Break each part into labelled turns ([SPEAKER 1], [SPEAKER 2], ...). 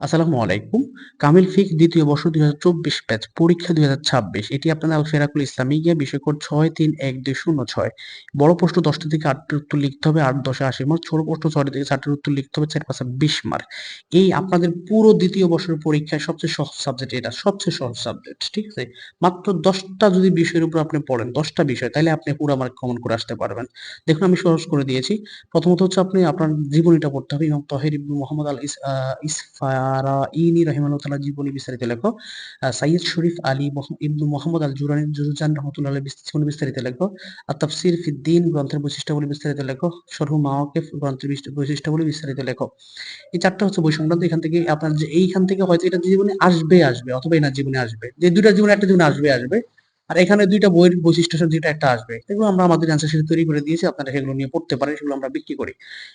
[SPEAKER 1] আসসালামু আলাইকুম। কামিল ফিক দ্বিতীয় বর্ষ ২০২৪ ব্যাচ পরীক্ষা ২০২৬ এটি আপনার আল ফেরাকুল ইসলামিয়া বিষয় কোড ৬৩১২০৬ বড় প্রশ্ন ১০ টা থেকে ৮ উত্তর লিখতে হবে ৮ ১০ ৮০ মার্ক ছোট প্রশ্ন ৬ টা থেকে ৪ টার উত্তর লিখতে হবে ৪ ৫ ২০ মার্ক। এই আপনাদের পুরো দ্বিতীয় বর্ষের পরীক্ষায় সবচেয়ে সহজ সাবজেক্ট এটা, সবচেয়ে সহজ সাবজেক্ট, ঠিক আছে? মাত্র দশটা যদি বিষয়ের উপর আপনি পড়েন, দশটা বিষয়, তাহলে আপনি পুরো মার্ক কমন করে আসতে পারবেন। দেখুন, আমি সহজ করে দিয়েছি। প্রথমত হচ্ছে আপনি আপনার জীবনীটা পড়তে হবে ইমাম তাহের মুহাম্মদ আল ইস ইনি জীবনী বিস্তারিত। সাইয়দ শরীফ আলী ইবনু মোহাম্মদ আল জুরানি জুজান রহমতুল্লাহ বিস্তারিত। আর তাফসীর ফিদ দীন গ্রন্থের বৈশিষ্ট্যাবলী বিস্তারিত লেখো। সরহু মাওকেফ গ্রন্থের বিশ বৈশিষ্ট্যাবলী বিস্তারিত লেখো। এই চারটা হচ্ছে বই সংক্রান্ত এখান থেকে আপনার যে এইখান থেকে হয়তো এটা জীবনে আসবে, আসবে অথবা এনার জীবনে আসবে। যে দুটা জীবনে একটা জীবনে আসবে, আসবে। আর এখানে ২ টা বইয়ের বৈশিষ্ট্য যেটা একটা আসবে। এগুলো আমরা আমাদের অ্যান্সার শিট তৈরি করে দিয়েছি। আপনারা সেগুলো নিয়ে পড়তে পারেন। সেগুলো আমরা বিক্রি করি।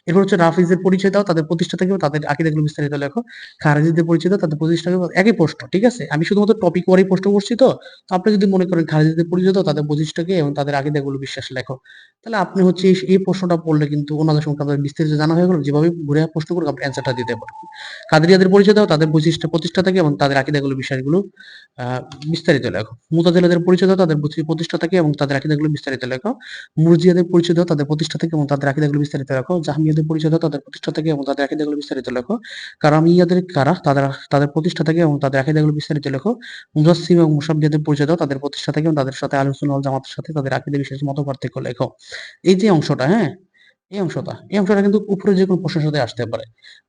[SPEAKER 1] এরপর হচ্ছে রাফিজের পরিচয় দাও, তাদের প্রতিষ্ঠাতা কেউ, তাদের আকীদাগুলো বিস্তারিত লেখো। খারিজিদের পরিচয় দাও, তাদের প্রতিষ্ঠা একই প্রশ্ন। ঠিক আছে? আমি শুধুমাত্র টপিক ওয়ারি প্রশ্ন করছি তো। তো আপনি যদি মনে করেন খারিজিদের পরিচয় দাও, তাদের প্রতিষ্ঠাতা কে এবং তাদের আকীদাগুলো বিশ্বাস লেখো। তাহলে আপনি হচ্ছে এই, প্রশ্নটা পড়লে কিন্তু ওনাদের সম্পর্কে আপনার বিস্তারিত জানা হয়ে গেল। যেভাবে ঘুরে প্রশ্ন করুক আপনি অ্যান্সারটা দিতে পারবেন। কাদেরিয়াদের পরিচয় দাও, তাদের বৈশিষ্ট্য প্রতিষ্ঠা কে এবং তাদের আকীদাগুলো আ বিস্তারিত লেখো। মুতাজিলাদের পরিচয় দাও, তাদের প্রতিষ্ঠাতাকে এবং তাদের আকিদাগুলো বিস্তারিত লেখো। মুরজিয়াদের পরিচয় দাও, তাদের প্রতিষ্ঠাতাকে এবং তাদের আকিদাগুলো বিস্তারিত লেখো। জাহামিয়াদের পরিচয় দাও, তাদের প্রতিষ্ঠাতাকে এবং তাদের আকিদাগুলো বিস্তারিত লেখো। কারামিয়াদের কারা, তাদের তাদের প্রতিষ্ঠাতাকে এবং তাদের আকিদাগুলো বিস্তারিত লেখো। মুজাসিম এবং মুসাব্বিহাদের পরিচয় দাও, তাদের প্রতিষ্ঠাতাকে এবং তাদের সাথে আলোচনা জামাতের সাথে তাদের আকিদা বিশেষ মত পার্থক্য লেখো। এই যে অংশটা হ্যাঁ? এই অংশটা, এই অংশটা কিন্তু উপরে যে কোনো প্রশ্নের সাথে আসতে পারে।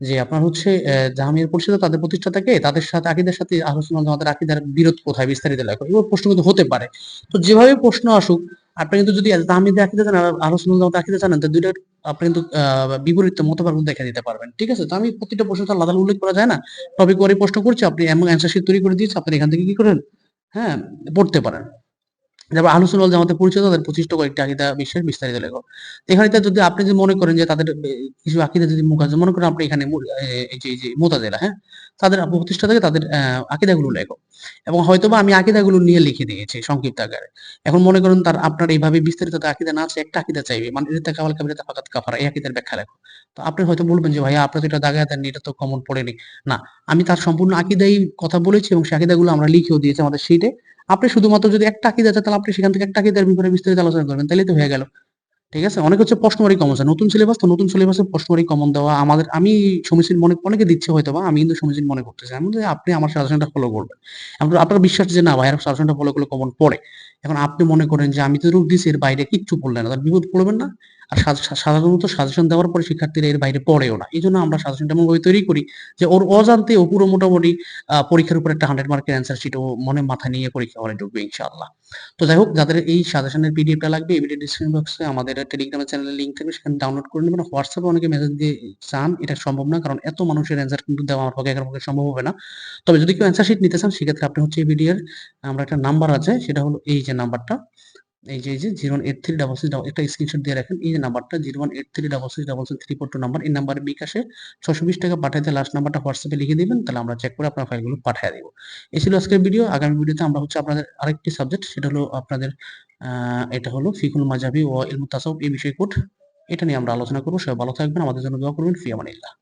[SPEAKER 1] যে আপনার হচ্ছে অ্যা জাহামিয়ার পরিচিত তাদের প্রতিষ্ঠাতা কে? তাদের সাথে আকীদার সাথে ওয়াল জামাতের আকীদার বিরোধ কোথায়? বিস্তারিত লেখো। এগুলো প্রশ্ন কিন্তু হতে পারে। তো যেভাবে প্রশ্ন আসুক আপনি কিন্তু যদি জাহামিয়াদের আকীদা জানেন আহলুস সুন্নাহ ওয়াল জানেন তো ২ টার আপনি কিন্তু বিপরীত মতপার্থক্য দেখে দিতে পারবেন। ঠিক আছে? তো আমি প্রতিটা প্রশ্ন তো আলাদা উল্লেখ করা যায় না। টপিক ওয়ারি প্রশ্ন করছি আপনি এমন অ্যান্সার শিট তৈরি করে দিয়েছি আপনি এখান থেকে কি করেন? হ্যাঁ, পড়তে পারেন। সুন্নাহ ওয়াল জামাতের পরিচয় তাদের প্রতিষ্ঠিত কয়েকটি আকীদা বিশ্বাস বিস্তারিত লেখো। এখানে যদি আপনি যদি মনে করেন যে তাদের কিছু আকীদা যদি মুখাস্ত মনে করেন আপনি এখানে এই যে, মুতাজিলা হ্যাঁ? তাদের প্রতিষ্ঠাতা কে তাদের আকীদাগুলো লেখো। এবং হয়তোবা আমি আকীদাগুলো নিয়ে লিখে দিয়েছি সংক্ষিপ্ত আকারে। এখন মনে করেন তার আপনার এইভাবে বিস্তারিত আকীদা না আছে একটা আকীদা চাইবে। মানে ইরতাকা ওয়াল কাবিরাতা ফাকাত কাফারা এই আকীদার ব্যাখ্যা লেখো। তো আপনি হয়তো বলবেন যে ভাইয়া আপনি তো এটা দাগায়া দেননি এটা তো কমন পড়েনি। না, আমি তার সম্পূর্ণ আকীদাই কথা বলেছি এবং সেই আকীদাগুলো আমরা লিখেও দিয়েছি আমাদের শিটে। আপনি শুধুমাত্র যদি একটা আকীদা চান, তাহলে আপনি সেখান থেকে একটা আকীদার ব্যাপারে বিস্তারিত আলোচনা করবেন। তাহলে তো হয়ে গেল। ঠিক আছে? অনেক হচ্ছে প্রশ্নওয়ারি কমন চায়। নতুন সিলেবাস তো নতুন সিলেবাসে প্রশ্নওয়ারি কমন দেওয়া আমাদের, আমি সমীচীন মনে, অনেকে দিচ্ছে হয়তো বা আমি কিন্তু সমীচীন মনে করতেছি। আমি আপনি আমার সাজেশনটা ফলো করবেন। আপনার আপনার বিশ্বাস যে না ভাইয়ার সাজেশনটা ফলো করলে কমন পড়ে। এখন আপনি মনে করেন যে, আমি তো রূপ দিছি, এর বাইরে কিচ্ছু পড়লেন না। তার বিপদ পড়বেন না? আর সাধারণত সাজেশন দেওয়ার পরে শিক্ষার্থীরা এর বাইরে পড়েও না। এই জন্য আমরা সাজেশনটা এমনভাবে তৈরি করি যে ওর অজান্তে ও পুরো মোটামুটি পরীক্ষার উপর একটা 100 মার্কের অ্যান্সার শিট ও মনে মাথা নিয়ে পরীক্ষা হলে ঢুকবে ইনশাআল্লাহ। তো যাই হোক, যাদের এই সাজেশনের পিডিএফটা লাগবে, এই ভিডিও ডেসক্রিপশন বক্সে আমাদের টেলিগ্রামের চ্যানেলের লিংক থাকবে, সেখানে ডাউনলোড করে নেবেন। হোয়াটসঅ্যাপে অনেকে মেসেজ দিয়ে চান, এটা সম্ভব না, কারণ এত মানুষের অ্যান্সার কিন্তু দেওয়া আমার পক্ষে একার সম্ভব হবে না। তবে যদি কেউ অ্যান্সার শিট নিতে চান, সেক্ষেত্রে আপনি হচ্ছে এই ভিডিওর আমরা একটা নাম্বার আছে, সেটা হলো এই যে নাম্বারটা এই যে, এই যে 01836 একটা স্ক্রিনশট দিয়ে রাখেন। এই যে নাম্বারটা 01836663342 নাম্বার। এই নাম্বারে বিকাশে ৬২০ টাকা পাঠায় দিয়ে লাস্ট নাম্বারটা হোয়াটসঅ্যাপে লিখে দিবেন। তাহলে আমরা চেক করে আপনার ফাইলগুলো পাঠিয়ে দেবো এই ছিল আজকের ভিডিও। আগামী ভিডিওতে আমরা হচ্ছে আপনাদের আরেকটি সাবজেক্ট সেটা হলো আপনাদের এটা হলো ফিকুল মাযহাবি ও ইলমুত তাসাউফ এই বিষয় কোড। এটা নিয়ে আমরা আলোচনা করব সবাই ভালো থাকবেন। আমাদের জন্য দোয়া করবেন। ফি আমানিল্লাহ।